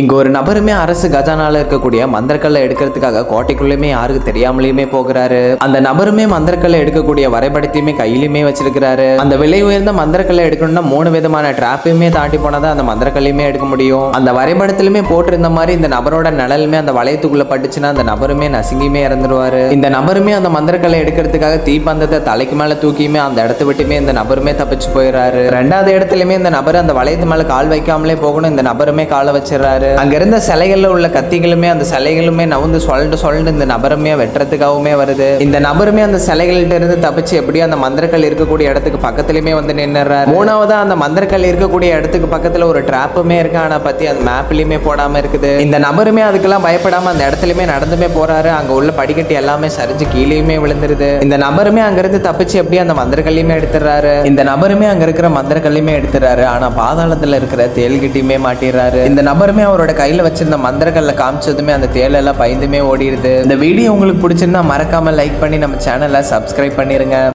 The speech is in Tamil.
இங்க ஒரு நபருமே அரசு கஜானால இருக்கக்கூடிய மந்திரக்கல்லை எடுக்கிறதுக்காக கோட்டைக்குள்ளேயுமே யாருக்கு தெரியாமலேயுமே போகிறாரு. அந்த நபருமே மந்திரக்கல்லை எடுக்கக்கூடிய வரைபடத்தையுமே கையிலுமே வச்சிருக்கிறாரு. அந்த விலை உயர்ந்த மந்திரக்கல்லை எடுக்கணும்னா மூணு விதமான டிராப்பையுமே தாண்டி போனாதான் அந்த மந்திரக்கல்லையுமே எடுக்க முடியும். அந்த வரைபடத்திலுமே போட்டிருந்த மாதிரி இந்த நபரோட நிழலுமே அந்த வளையத்துக்குள்ள பட்டுச்சுன்னா அந்த நபருமே நசுங்கியுமே இறந்துருவாரு. இந்த நபருமே அந்த மந்திரக்கல்லை எடுக்கிறதுக்காக தீப்பந்தத்தை தலைக்கு மேல தூக்கியுமே அந்த இடத்த விட்டுமே இந்த நபருமே தப்பிச்சு போயிடுறாரு. ரெண்டாவது இடத்துலயுமே இந்த நபர் அந்த வளையத்து மேல கால் வைக்காமலே போகணும். இந்த நபருமே காலை வச்சிடறாரு. அங்க இருந்த சிலைகளில் உள்ள கத்திகளுமே அந்த சிலைகளுமே நவுந்து சொல்லிட்டு சொல்லிட்டு இந்த நபருமே வெட்டுறதுக்காகவுமே வருது. இந்த நபருமே அந்த சிலைகள்கிட்ட இருந்து தப்பிச்சு எப்படியோ அந்த மந்திரக்கல் இருக்கக்கூடிய இடத்துக்கு பக்கத்துலையுமே வந்து நின்றுறாரு மூணாவதா அந்த மந்திரக்கல் இருக்கக்கூடிய இடத்துக்கு பக்கத்தில் ஒரு ட்ராப்புமே இருக்கு. ஆனால் பத்தி அந்த மேப்லையுமே போடாமல் இருக்குது. இந்த நபருமே அதுக்கெல்லாம் பயப்படாம அந்த இடத்துலையுமே நடந்துமே போறாரு. அங்கே உள்ள படிக்கட்டு எல்லாமே சரிஞ்சு கீழேயுமே விழுந்துருது. இந்த நபருமே அங்கிருந்து தப்பிச்சு எப்படி அந்த மந்திரக்கல்லையுமே எடுத்துறாரு. இந்த நபருமே அங்கே இருக்கிற மந்திரக்கல்லையுமே எடுத்துறாரு. ஆனால் பாதாளத்தில் இருக்கிற தேல்கிட்டையுமே மாட்டிடுறாரு இந்த நபருமே அவரோட கையில் வச்சிருந்த மந்திரங்களில் காமிச்சதுமே அந்த தேலெல்லாம் பயந்துமே ஓடிடுது இந்த வீடியோ உங்களுக்கு பிடிச்சிருந்தா மறக்காமல் லைக் பண்ணி நம்ம சேனலை சப்ஸ்கிரைப் பண்ணிடுங்க